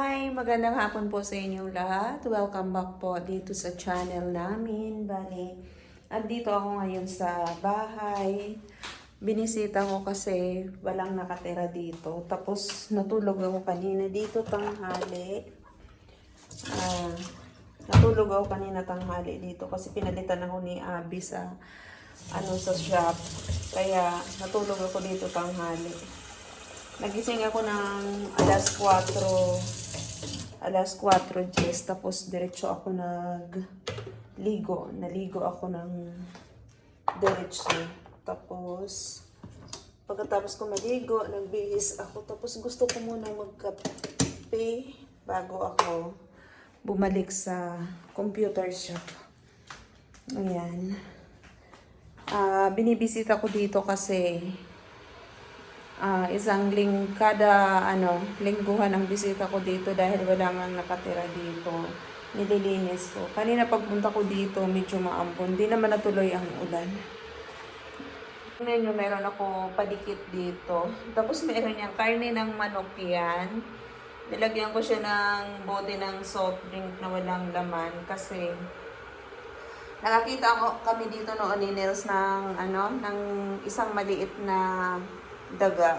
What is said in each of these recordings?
Hi, magandang hapon po sa inyong lahat. Welcome back po dito sa channel namin. Bali, andito ako ngayon sa bahay. Binisita ko kasi walang nakatira dito. Tapos natulog ako kanina dito tanghali. Ah, natulog ako kanina tanghali dito kasi pinalitan ako ni Abby sa ano sa shop. Kaya natulog ako dito tanghali. Nagising ako ng alas 4, alas 4 Jess, tapos diretso ako nagligo. Naligo ako ng diretso. Tapos, pagkatapos ko maligo, nagbihis ako. Tapos gusto ko muna magkape bago ako bumalik sa computer shop. Ayan. Ah, binibisita ko dito kasi Ah, isang ling kada ano, lingguhan ang bisita ko dito dahil wala nga nakatira dito. Nililinis ko. Kanina pagpunta ko dito, medyo maambon. Di naman natuloy ang ulan. Tingnan meron ako padikit dito. Tapos meron yung karne ng manok yan. Nilagyan ko siya ng bote ng soft drink na walang laman kasi nakakita ko kami dito noon ni Nels ng ano, ng isang maliit na daga.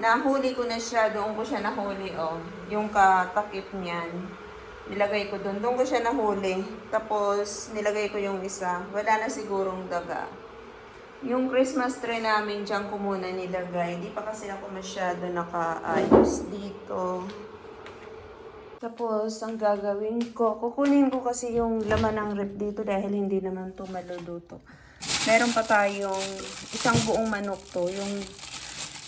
Nahuli ko na siya, doon ko siya nahuli, oh. Yung katakip niyan. Nilagay ko doon. Doon ko siya nahuli. Tapos, nilagay ko yung isa. Wala na sigurong daga. Yung Christmas tree namin, dyan ko muna nilagay. Di pa kasi ako masyado nakaayos dito. Tapos, ang gagawin ko, kukunin ko kasi yung laman ng rep dito dahil hindi naman to maluluto. Meron pa tayong isang buong manok to, yung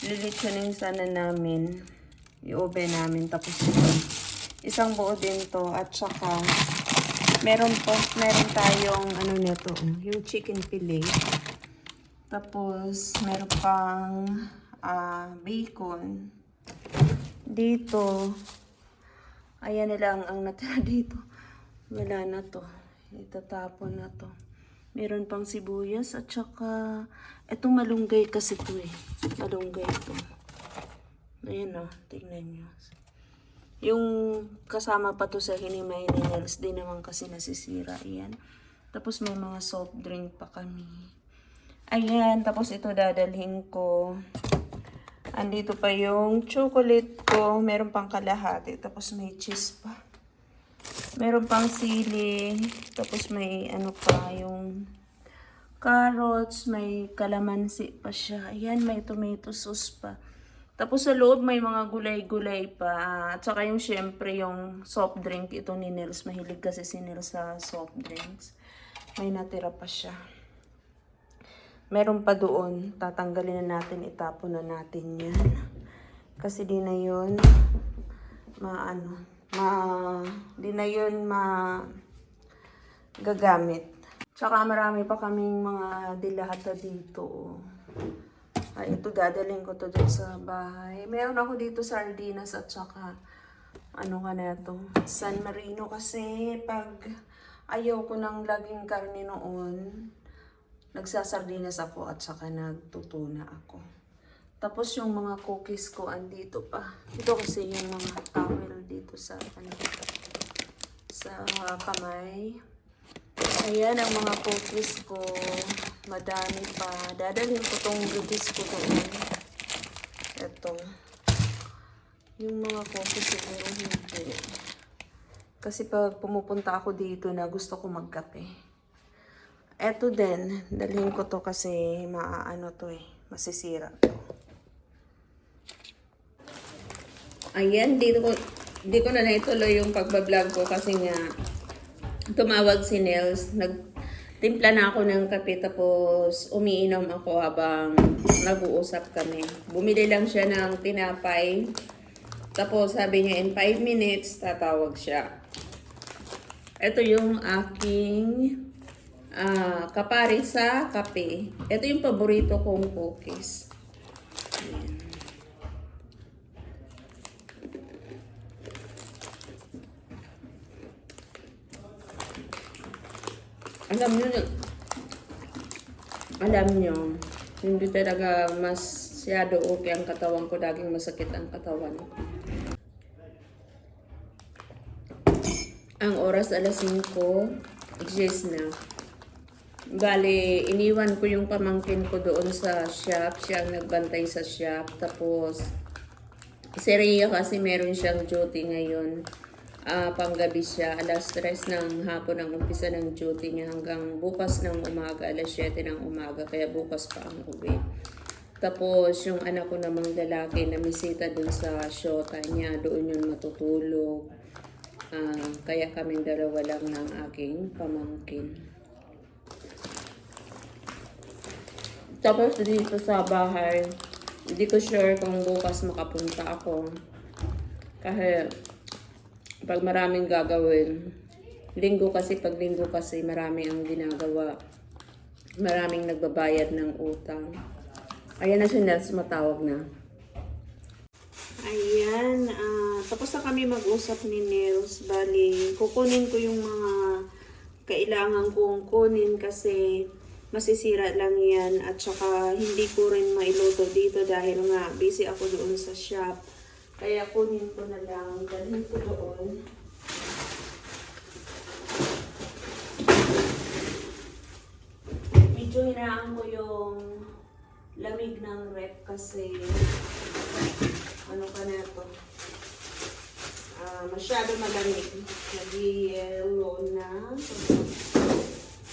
lilitsunin sana namin, i-oven namin, tapos. Isang buo din to, at saka, meron po, meron tayong, ano nito, yung chicken fillet. Tapos, meron pang ah, bacon. Dito, ayan na lang ang natira dito. Wala na to. Itatapon na to. Meron pang sibuyas at saka etong malunggay kasi to eh. Malunggay to. Ayan o, tingnan nyo. Yung kasama pa to sa hinimay ni Nels, di naman kasi nasisira. Ayan. Tapos may mga soft drink pa kami. Ayan, tapos ito dadalhin ko. Andito pa yung chocolate ko. Meron pang kalahati. Tapos may cheese pa. Meron pang sili. Tapos may ano pa yung carrots. May kalamansi pa siya. Ayan, may tomato sauce pa. Tapos sa loob may mga gulay-gulay pa. At saka yung syempre yung soft drink. Ito ni Nels. Mahilig kasi si Nels sa soft drinks. May natira pa siya. Meron pa doon, tatanggalin na natin, itapon na natin yan. Kasi di na yun, maano, ma, di na yun ma, gagamit. Tsaka marami pa kaming mga dilata dito. Ay, ito dadalhin ko to dun sa bahay. Meron ako dito sardinas at saka ano ka na to, San Marino kasi pag ayaw ko ng laging karne noon, nagsasardinas ako at saka nagtutuna ako. Tapos yung mga cookies ko andito pa. Ito kasi yung mga towel dito sa ano, sa kamay. Ayan ang mga cookies ko. Madami pa. Dadalhin ko tong goodies ko doon. Ito. Yung mga cookies siguro hindi. Kasi pag pumupunta ako dito na gusto ko magkape. Eto din, dalhin ko to kasi maaano to eh, masisira to. Ayan, dito ko, di ko na naituloy yung pagbablog ko kasi nga tumawag si Nels. Nagtimpla na ako ng kape tapos umiinom ako habang nag-uusap kami. Bumili lang siya ng tinapay. Tapos sabi niya in 5 minutes tatawag siya. Ito yung aking ah kapari sa kape. Ito yung paborito kong cookies. Ayan. Alam nyo, alam nyo, hindi talaga masyado okay ang katawan ko, daging masakit ang katawan. Ang oras alas 5, Jess na. Bale, iniwan ko yung pamangkin ko doon sa shop. Siya ang nagbantay sa shop. Tapos, si Rhea kasi meron siyang duty ngayon. Ah, panggabi siya. Alas 3 ng hapon ang umpisa ng duty niya hanggang bukas ng umaga. Alas 7 ng umaga. Kaya bukas pa ang uwi. Tapos, yung anak ko namang lalaki na misita dun sa shota niya, doon yun matutulog. Ah, kaya kaming dalawa lang ng aking pamangkin. Tapos dito sa bahay, hindi ko sure kung bukas makapunta ako. Kasi pag maraming gagawin, linggo kasi pag linggo kasi marami ang ginagawa. Maraming nagbabayad ng utang. Ayan na si Nels, matawag na. Ayan, ah, tapos na kami mag-usap ni Nels. Bali, kukunin ko yung mga kailangan kong kunin kasi masisira lang yan at saka hindi ko rin mailuto dito dahil nga busy ako doon sa shop. Kaya kunin ko na lang, dalhin ko doon. Medyo hinaan ko yung lamig ng rep kasi ano ka na to? Ah, masyado malamig. Nag-yellow na.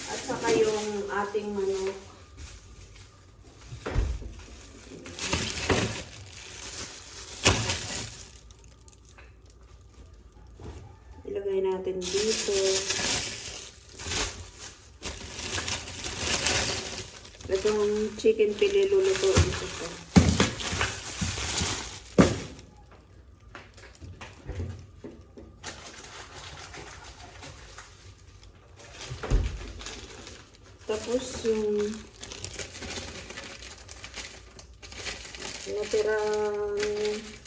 At saka yung ating manok ilagay natin dito itong chicken pili lulutuin ko to Tapos yung natirang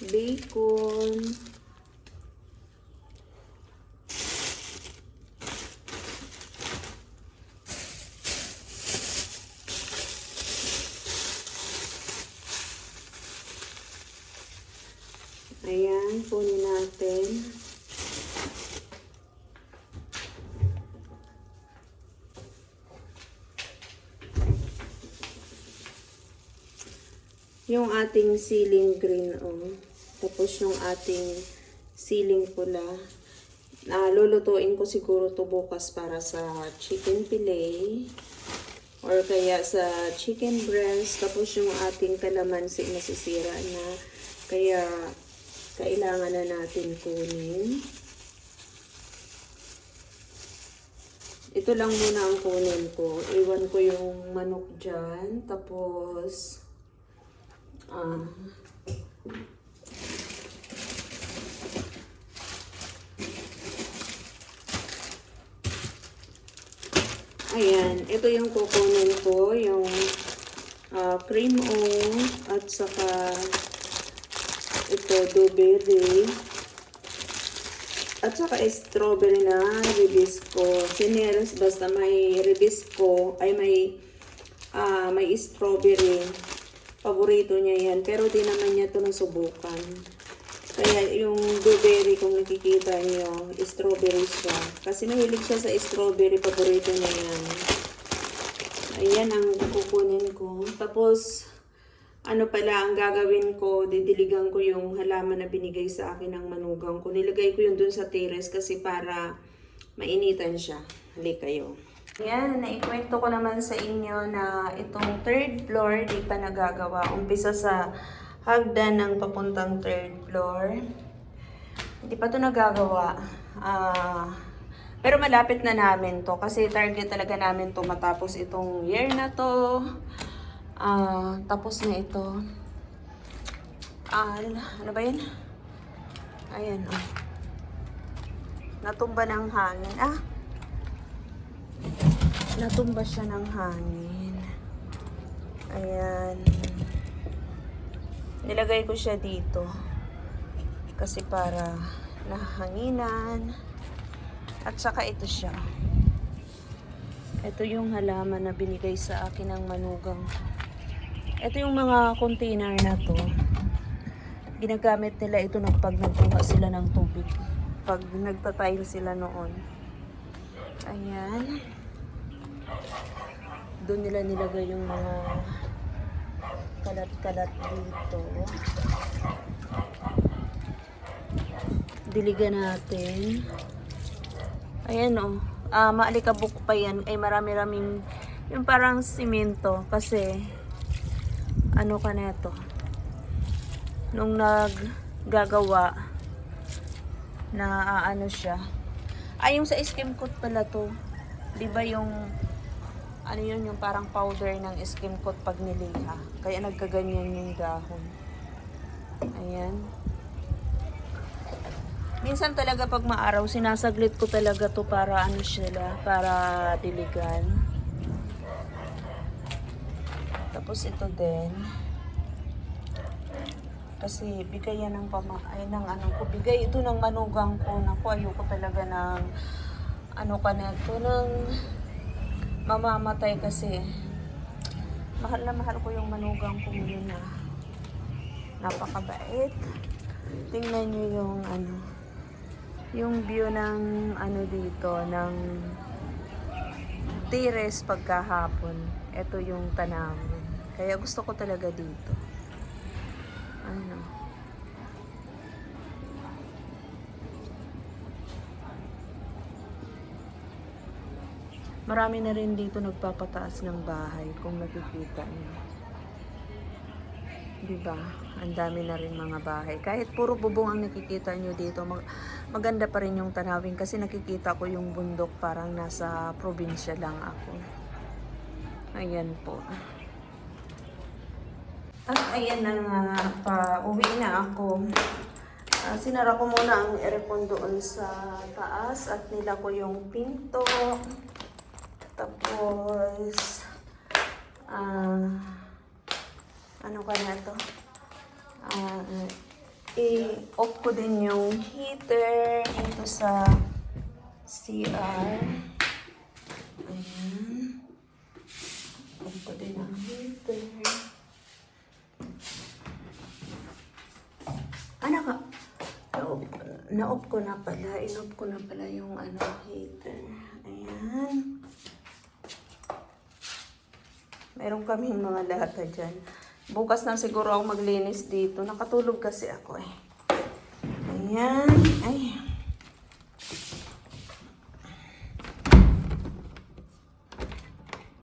bacon. Ayan, kunin natin. Yung ating ceiling green oh. Tapos yung ating ceiling pula. Na lulutuin ko siguro to bukas para sa chicken fillet or kaya sa chicken breast. Tapos yung ating kalamansi nasisira na kaya kailangan na natin kunin. Ito lang muna ang kunin ko. Iwan ko yung manok dyan. Tapos, Ah. Ayan, ito yung kukunin ko, yung ah, cream o at saka ito blueberry at saka strawberry na ribisco. Sinelas basta may ribisco ay may ah, may strawberry paborito niya yan. Pero di naman niya ito nasubukan. Kaya yung blueberry, kung nakikita niyo, strawberry siya. Kasi mahilig siya sa strawberry, paborito niya yan. Ayan ang kukunin ko. Tapos, ano pala ang gagawin ko, didiligan ko yung halaman na binigay sa akin ng manugang ko. Nilagay ko yun dun sa terrace kasi para mainitan siya. Hali kayo. Yan, naikwento ko naman sa inyo na itong third floor di pa nagagawa. Umpisa sa hagdan ng papuntang third floor. Hindi pa to nagagawa. Ah, pero malapit na namin to kasi target talaga namin to matapos itong year na to. Ah, tapos na ito. Ah, ano ba yun? Ayan, oh. Natumba ng hangin. Ah, natumba siya ng hangin. Ayan. Nilagay ko siya dito. Kasi para nahanginan. At saka ito siya. Ito yung halaman na binigay sa akin ng manugang. Ito yung mga container na to. Ginagamit nila ito ng pag nagkuha sila ng tubig. pag nagtatile sila noon. Ayan. Doon nila nilagay yung mga kalat-kalat dito. Diligan natin. Ayan o. Oh. Ah, maalikabok pa yan. Ay marami-raming yung parang simento kasi ano ka na ito nung naggagawa na ano siya ay yung sa skim coat pala to di ba yung ano yun yung parang powder ng skim coat pag niliha. Kaya nagkaganyan yung dahon. Ayan. Minsan talaga pag maaraw sinasaglit ko talaga to para ano sila para diligan. Tapos ito din. Kasi bigay yan ng pama ay ng ano ko bigay ito ng manugang ko. Naku ayoko talaga ng ano ka na ito ng mamamatay kasi. Mahal na mahal ko yung manugang ko yun na napakabait. Tingnan nyo yung ano yung view ng ano dito ng tires pagkahapon. Ito yung tanawin kaya gusto ko talaga dito Marami na rin dito nagpapataas ng bahay kung nakikita niyo. 'Di ba? Ang dami na rin mga bahay. Kahit puro bubong ang nakikita niyo dito, mag- maganda pa rin yung tanawin kasi nakikita ko yung bundok parang nasa probinsya lang ako. Ayan po. At ayan na nga, pa uwi na ako. Ah, sinara ko muna ang aircon doon sa taas at nila ko yung pinto. Tapos, ah, ano ka na to? Ah, i-off ko din yung heater dito sa CR. Ayan. Off din ang heater. Ano ka? Na-off, na-off ko na pala. In-off ko na pala yung ano, heater. Ayan. Meron kaming mga lata dyan. Bukas na siguro ako maglinis dito. Nakatulog kasi ako eh. Ayan. Ay.